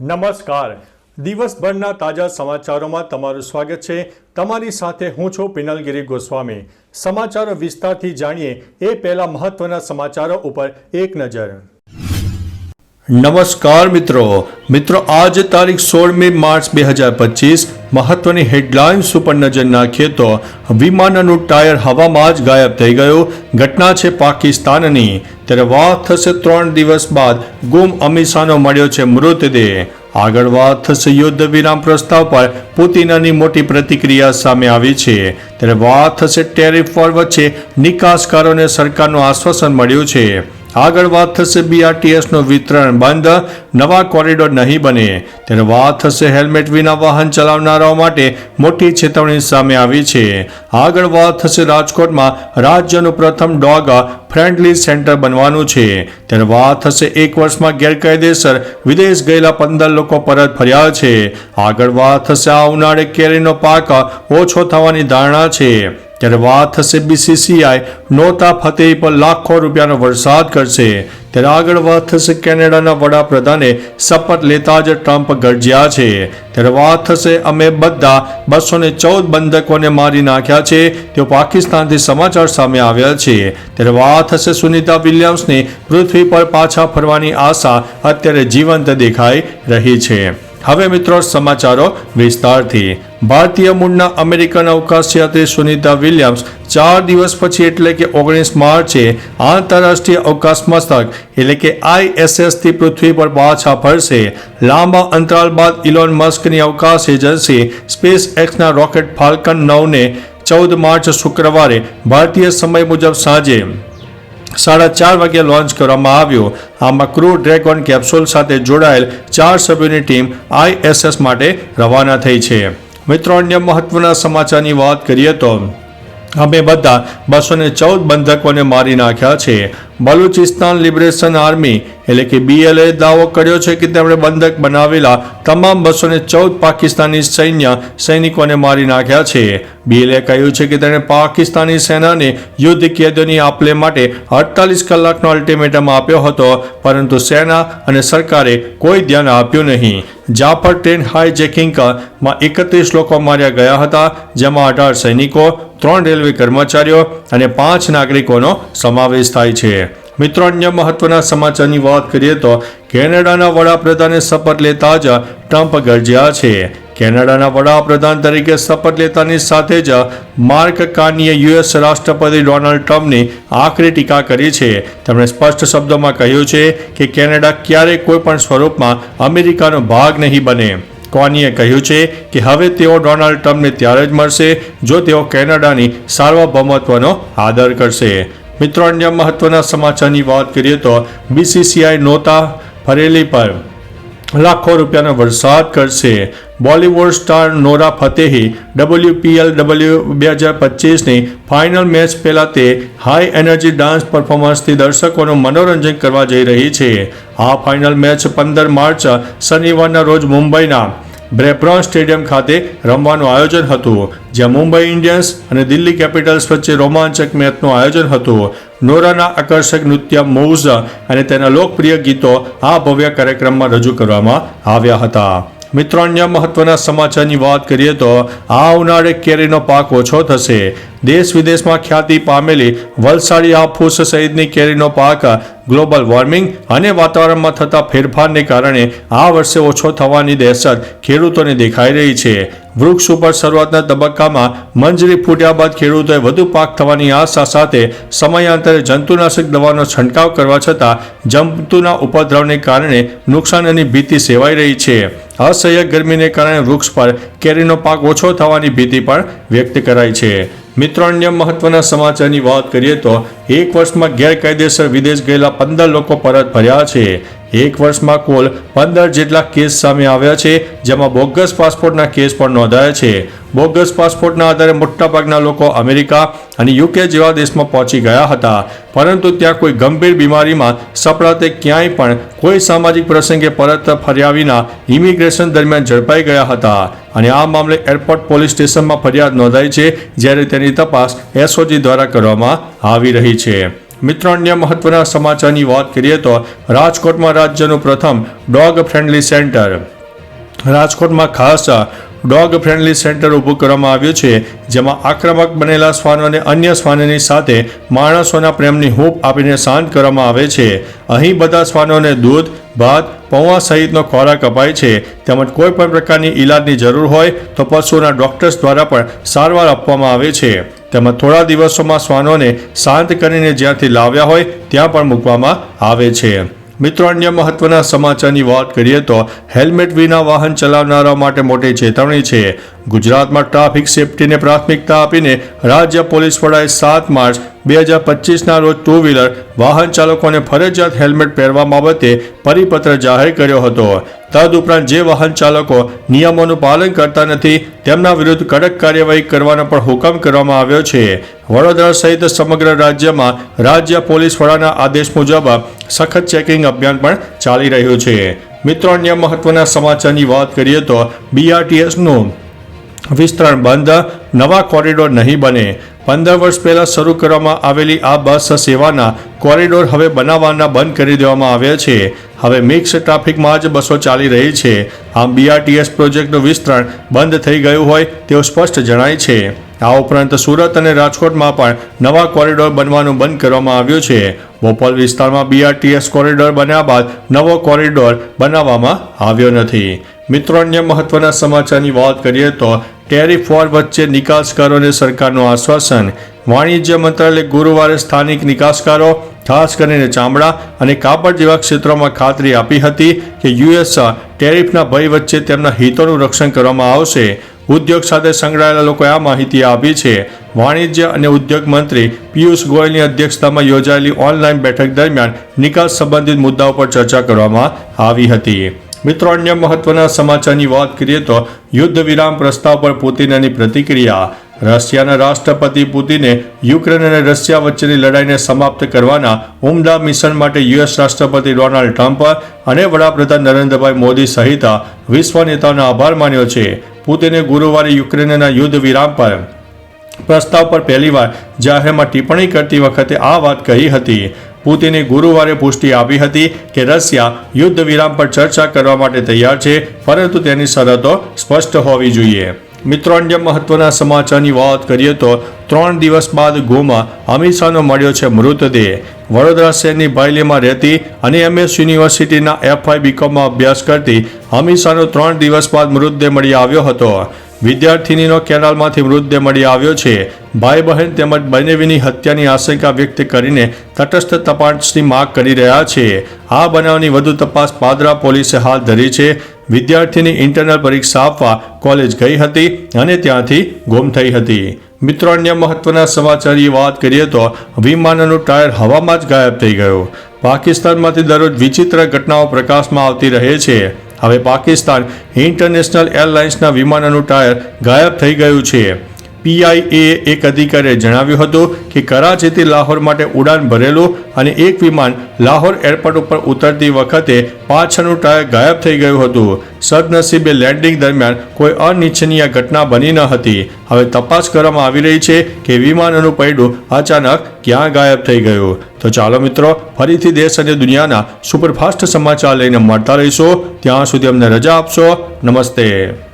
નમસ્કાર. દિવસભરના તાજા સમાચારોમાં તમારું સ્વાગત છે. તમારી સાથે હું છું પિનલગીરી ગોસ્વામી. સમાચારો વિસ્તારથી જાણીએ એ પહેલા મહત્વના સમાચારો ઉપર એક નજર. નમસ્કાર મિત્રો. મિત્રો, આજ તારીખ સોળમી માર્ચ બે હજાર પચીસ, મહત્વની હેડલાઇન્સ ઉપર નજર નાખીએ તો વિમાનનું ટાયર હવામાં જ ગાયબ થઈ ગયું. ઘટના છે પાકિસ્તાનની. ત્યારે વાત થશે ત્રણ દિવસ બાદ ગુમ અમીસાનો મળ્યો છે મૃતદેહ. આગળ વાત થશે યુદ્ધ વિરામ પ્રસ્તાવ પર પુતિનની મોટી પ્રતિક્રિયા સામે આવી છે. ત્યારે વાત થશે ટેરિફ પર વચ્ચે નિકાસકારોને સરકારનું આશ્વાસન મળ્યું છે. આગળ વાત થશે બીઆરટીએસનું વિતરણ બંધ. નવા કોરિડોર નહીં બને. ત્યારે વાત થશે હેલ્મેટ વિના વાહન ચલાવનારાઓ માટે મોટી ચેતવણી સામે આવી છે. આગળ વાત થશે રાજકોટમાં. રાજ્યનું પ્રથમ ડોગ ફ્રેન્ડલી સેન્ટર બનવાનું છે. ત્યારે વાત થશે એક વર્ષમાં ગેરકાયદેસર વિદેશ ગયેલા પંદર લોકો પરત ફર્યા છે. આગળ વાત થશે આ ઉનાળે કેરીનો પાક ઓછો થવાની ધારણા છે. ત્યારે વાત થશે બીસીસીઆઈ નોતા ફતેહ પર લાખો રૂપિયાનો વરસાદ કરશે. ત્યારે આગળ વાત થશે કેનેડાના વડાપ્રધાને શપથ લેતા જ ટ્રમ્પ ગરજ્યા છે. ત્યારે વાત થશે અમે બધા બસો ને ચૌદ બંધકોને મારી નાખ્યા છે. તેઓ પાકિસ્તાનથી સમાચાર સામે આવ્યા છે. ત્યારે વાત થશે સુનિતા વિલિયમ્સની પૃથ્વી પર પાછા ફરવાની આશા અત્યારે જીવંત દેખાઈ રહી છે. હવે મિત્રો સમાચારો વિસ્તારથી. ભારતીય મૂળના અમેરિકન અવકાશયાત્રી સુનિતા વિલિયમ્સ ચાર દિવસ પછી એટલે કે ઓગણીસ માર્ચે આંતરરાષ્ટ્રીય અવકાશ મસ્તક એટલે કે આઈએસએસથી પૃથ્વી પર પાછા ફરશે. લાંબા અંતરાલ બાદ ઇલોન મસ્કની અવકાશ એજન્સી સ્પેસ એક્સના રોકેટ ફાલ્કન નવને ચૌદ માર્ચ શુક્રવારે ભારતીય સમય મુજબ સાંજે સાડા ચાર વાગ્યે લોન્ચ કરવામાં આવ્યો. આમાં ક્રૂ ડ્રેગન કેપ્સ્યુલ સાથે જોડાયેલ ચાર સભ્યોની ટીમ આઈએસએસ માટે રવાના થઈ છે. મિત્રો, અન્ય મહત્વના સમાચારની વાત કરીએ તો, અમે બધા બસો ચૌદ બંધકોને મારી નાખ્યા છે. બલુચિસ્તાન લિબરેશન આર્મી, એટલે કે બીએલએ દાવો કર્યો છે કે તેમણે બંધક બનાવેલા તમામ બસો ને ચૌદ પાકિસ્તાની સૈન્ય સૈનિકોને મારી નાખ્યા છે. બીએલએ કહ્યું છે કે તેણે પાકિસ્તાની સેનાને યુદ્ધ કેદીઓની આપલે માટે અડતાલીસ કલાકનો અલ્ટિમેટમ આપ્યો હતો, પરંતુ સેના અને સરકારે કોઈ ધ્યાન આપ્યું નહીં. જાફર ટ્રેન હાઈજેકિંગમાં એકત્રીસ લોકો માર્યા ગયા હતા, જેમાં અઢાર સૈનિકો, ત્રણ રેલવે કર્મચારીઓ અને પાંચ નાગરિકોનો સમાવેશ થાય છે. મિત્રો, અન્ય મહત્વના સમાચારની વાત કરીએ તો કેનેડાના વડાપ્રધાને શપથ લેતા જ ટ્રમ્પ ગરજ્યા છે. કેનેડાના વડાપ્રધાન તરીકે શપથ લેતાની સાથે જ માર્ક કાનીએ યુએસ રાષ્ટ્રપતિ ડોનાલ્ડ ટ્રમ્પની આકરી ટીકા કરી છે. તેમણે સ્પષ્ટ શબ્દોમાં કહ્યું છે કે કેનેડા ક્યારેય કોઈ પણ સ્વરૂપમાં અમેરિકાનો ભાગ નહીં બને. કોનીએ કહ્યું છે કે હવે તેઓ ડોનાલ્ડ ટ્રમ્પને ત્યારે જ મળશે જો તેઓ કેનેડાની સાર્વભૌમત્વનો આદર કરશે. મિત્રો, અન્ય મહત્વના સમાચારની વાત કરીએ તો બીસીસીઆઈ નોતા ફરેલી પર લાખો રૂપિયાનો વરસાદ કરશે. Bollywood star Nora Fatehi WPL W બે હજાર પચીસની ફાઇનલ મેચ પહેલાં તે હાઈ એનર્જી ડાન્સ પરફોર્મન્સથી દર્શકોનું મનોરંજન કરવા જઈ રહી છે. આ ફાઇનલ મેચ પંદર માર્ચ શનિવારના રોજ મુંબઈના બ્રેબ્રોન સ્ટેડિયમ ખાતે રમવાનું આયોજન હતું. જ્યાં મુંબઈ ઇન્ડિયન્સ અને દિલ્હી કેપિટલ્સ વચ્ચે રોમાંચક મેચનું આયોજન હતું. નોરાના આકર્ષક નૃત્ય મૂવ્સ અને તેના લોકપ્રિય ગીતો આ ભવ્ય કાર્યક્રમમાં રજૂ કરવામાં આવ્યા હતા. મિત્રો, અન્ય મહત્વના સમાચારની વાત કરીએ તો આ ઉનાળે કેરીનો પાક ઓછો થશે. દેશ વિદેશમાં ખ્યાતિ પામેલી વલસાડી હાફૂસ સહિતની કેરીનો પાક ગ્લોબલ વોર્મિંગ અને વાતાવરણમાં થતા ફેરફારને કારણે આ વર્ષે ઓછો થવાની દહેશત ખેડૂતોને દેખાઈ રહી છે. વૃક્ષ ઉપર શરૂઆતના તબક્કામાં મંજરી ફૂટ્યા બાદ ખેડૂતોએ વધુ પાક થવાની આશા સાથે સમયાંતરે જંતુનાશક દવાનો છંટકાવ કરવા છતાં જંતુના ઉપદ્રવને કારણે નુકસાનની ભીતિ સેવાઈ રહી છે. અસહ્ય ગરમીને કારણે વૃક્ષ પર કેરીનો પાક ઓછો થવાની ભીતિ પણ વ્યક્ત કરાઈ છે. મિત્રો અન્ય મહત્વના સમાચારની વાત કરીએ તો એક વર્ષમાં ગેરકાયદેસર વિદેશ ગયેલા પંદર લોકો પરત ફર્યા છે. એક વર્ષમાં કુલ પંદર જેટલા કેસ સામે આવ્યા છે, જેમાં બોગસ પાસપોર્ટના કેસ પણ નોંધાયા છે. બોગસ પાસપોર્ટના આધારે મોટાભાગના લોકો અમેરિકા અને યુકે જેવા દેશમાં પહોંચી ગયા હતા. પરંતુ ત્યાં કોઈ ગંભીર બીમારીમાં સપડાતે ક્યાંય પણ કોઈ સામાજિક પ્રસંગે પરત ફર્યા વિના ઇમિગ્રેશન દરમિયાન ઝડપાઈ ગયા હતા. અને આ મામલે એરપોર્ટ પોલીસ સ્ટેશનમાં ફરિયાદ નોંધાઈ છે, જ્યારે તેની તપાસ એસઓજી દ્વારા કરવામાં આવી રહી છે. મિત્રો, અન્ય મહત્વના સમાચારની વાત કરીએ તો રાજકોટમાં રાજ્યનું પ્રથમ ડોગ ફ્રેન્ડલી સેન્ટર. રાજકોટમાં ખાસ ડોગ ફ્રેન્ડલી સેન્ટર ઊભું કરવામાં આવ્યું છે, જેમાં આક્રમક બનેલા શ્વાનો અને અન્ય શ્વાનોની સાથે માણસોના પ્રેમની હૂંફ આપીને શાંત કરવામાં આવે છે. અહીં બધા શ્વાનોને દૂધ, ભાત, પૌવા સહિતનો ખોરાક અપાય છે. તેમજ કોઈ પણ પ્રકારની ઈલાજની જરૂર હોય તો પશુઓના ડોક્ટર્સ દ્વારા પણ સારવાર આપવામાં આવે છે. તેમજ થોડા દિવસોમાં શ્વાનોને શાંત કરીને જ્યાંથી લાવ્યા હોય, ત્યાં પણ મૂકવામાં આવે છે. મિત્રો, અન્ય મહત્વના સમાચારની વાત કરીએ તો હેલ્મેટ વિના વાહન ચલાવનારા માટે મોટી ચેતવણી છે. ગુજરાતમાં ટ્રાફિક સેફટીને પ્રાથમિકતા આપીને રાજ્ય પોલીસ વડાએ સાત માર્ચ બે હજાર પચીસના રોજ ટુ વ્હીલર વાહન ચાલકોને ફરજિયાત હેલ્મેટ પહેરવા બાબતે પરિપત્ર જાહેર કર્યો હતો. તદુપરાંત જે વાહન ચાલકો નિયમોનું પાલન કરતા નથી, તેમના વિરુદ્ધ કડક કાર્યવાહી કરવાનો પણ હુકમ કરવામાં આવ્યો છે. વડોદરા સહિત સમગ્ર રાજ્યમાં રાજ્ય પોલીસ વડાના આદેશ મુજબ સખત ચેકિંગ અભિયાન પણ ચાલી રહ્યું છે. મિત્રો, અન્ય મહત્વના સમાચારની વાત કરીએ તો બીઆરટીએસનું વિસ્તરણ બંધ, નવા કોરિડોર નહીં બને. પંદર વર્ષ પહેલાં શરૂ કરવામાં આવેલી આ બસ સેવાના કોરિડોર હવે બનાવવાના બંધ કરી દેવામાં આવ્યા છે. હવે મિક્સ ટ્રાફિકમાં જ બસો ચાલી રહી છે. આમ બીઆરટીએસ પ્રોજેક્ટનું વિસ્તરણ બંધ થઈ ગયું હોય તેવું સ્પષ્ટ જણાય છે. આ ઉપરાંત સુરત અને રાજકોટમાં પણ નવા કોરિડોર બનવાનું બંધ કરવામાં આવ્યું છે. બોપલ વિસ્તારમાં બીઆરટીએસ કોરિડોર બન્યા બાદ નવો કોરિડોર બનાવવામાં આવ્યો નથી. મિત્રો, અન્ય મહત્વના સમાચારની વાત કરીએ તો ટેરિફ વોર વચ્ચે નિકાસકારોને સરકારનું આશ્વાસન. વાણિજ્ય મંત્રાલય ગુરુવારે સ્થાનિક નિકાસકારો, ખાસ કરીને ચામડા અને કાપડ જેવા ક્ષેત્રોમાં ખાતરી આપી હતી કે યુએસ ટેરિફના ભય વચ્ચે તેમના હિતોનું રક્ષણ કરવામાં આવશે. ઉદ્યોગ સાથે સંકળાયેલા લોકોએ આ માહિતી આપી છે. વાણિજ્ય અને ઉદ્યોગ મંત્રી પિયુષ ગોયલની અધ્યક્ષતામાં યોજાયેલી ઓનલાઈન બેઠક દરમિયાન નિકાસ સંબંધિત મુદ્દાઓ પર ચર્ચા કરવામાં આવી હતી. મિત્રો, અન્ય મહત્વના સમાચારની વાત કરીએ તો યુદ્ધ વિરામ પ્રસ્તાવ પર પુતિનની પ્રતિક્રિયા. રશિયાના રાષ્ટ્રપતિ પુતિને યુક્રેન અને રશિયા વચ્ચેની લડાઈને સમાપ્ત કરવાના ઉમદા મિશન માટે યુએસ રાષ્ટ્રપતિ ડોનાલ્ડ ટ્રમ્પ અને વડાપ્રધાન નરેન્દ્રભાઈ મોદી સહિત વિશ્વ નેતાઓનો આભાર માન્યો છે. પુતિને ગુરુવારે યુક્રેનના યુદ્ધ વિરામ પર પ્રસ્તાવ પર પહેલીવાર જાહેરમાં ટિપ્પણી કરતી વખતે આ વાત કહી હતી. પુતિને ગુરુવારે પુષ્ટિ આપી હતી કે રશિયા યુદ્ધ વિરામ પર ચર્ચા કરવા માટે તૈયાર છે, પરંતુ તેની શરતો સ્પષ્ટ હોવી જોઈએ. મિત્રો, અન્ય મહત્વના સમાચારની વાત કરીએ તો ત્રણ દિવસ બાદ ગોમાં અમિત શાહનો મળ્યો છે મૃતદેહ. વડોદરા શહેરની ભાયલીમાં રહેતી અને એમએસ યુનિવર્સિટીના એફઆઈ બીકોમમાં અભ્યાસ કરતી અમિત શાહનો ત્રણ દિવસ બાદ મૃતદેહ મળી આવ્યો હતો. વિદ્યાર્થિનીનો કેનાલમાંથી મૃતદેહ મળી આવ્યો છે. ભાઈ બહેન તેમજ બનેવીની હત્યાની આશંકા વ્યક્ત કરીને તટસ્થ તપાસની માગ કરી રહ્યા છે. આ બનાવની વધુ તપાસ પાદરા પોલીસે હાથ ધરી છે. વિદ્યાર્થીની ઇન્ટરનલ પરીક્ષા આપવા કોલેજ ગઈ હતી અને ત્યાંથી ગુમ થઈ હતી. મિત્રો, અન્ય મહત્વના સમાચારની વાત કરીએ તો વિમાનનું ટાયર હવામાં જ ગાયબ થઈ ગયું. પાકિસ્તાનમાંથી દરરોજ વિચિત્ર ઘટનાઓ પ્રકાશમાં આવતી રહે છે. હવે પાકિસ્તાન ઇન્ટરનેશનલ એરલાઇન્સના વિમાનનું ટાયર ગાયબ થઈ ગયું છે. પીઆઈએ એક અધિકારીએ જણાવ્યું હતું કે કરાચીથી લાહોર માટે ઉડાન ભરેલું અને એક વિમાન લાહોર એરપોર્ટ ઉપર ઉતરતી વખતે પાછળનું ટાયર ગાયબ થઈ ગયું હતું. સદનસીબે લેન્ડિંગ દરમિયાન કોઈ અનિચ્છનીય ઘટના બની ન હતી. હવે તપાસ કરવામાં આવી રહી છે કે વિમાનનું પૈડું અચાનક ક્યાં ગાયબ થઈ ગયું. તો ચાલો મિત્રો, ફરીથી દેશ અને દુનિયાના સુપરફાસ્ટ સમાચાર લઈને મળતા રહીશો. ત્યાં સુધી અમને રજા આપશો. નમસ્તે.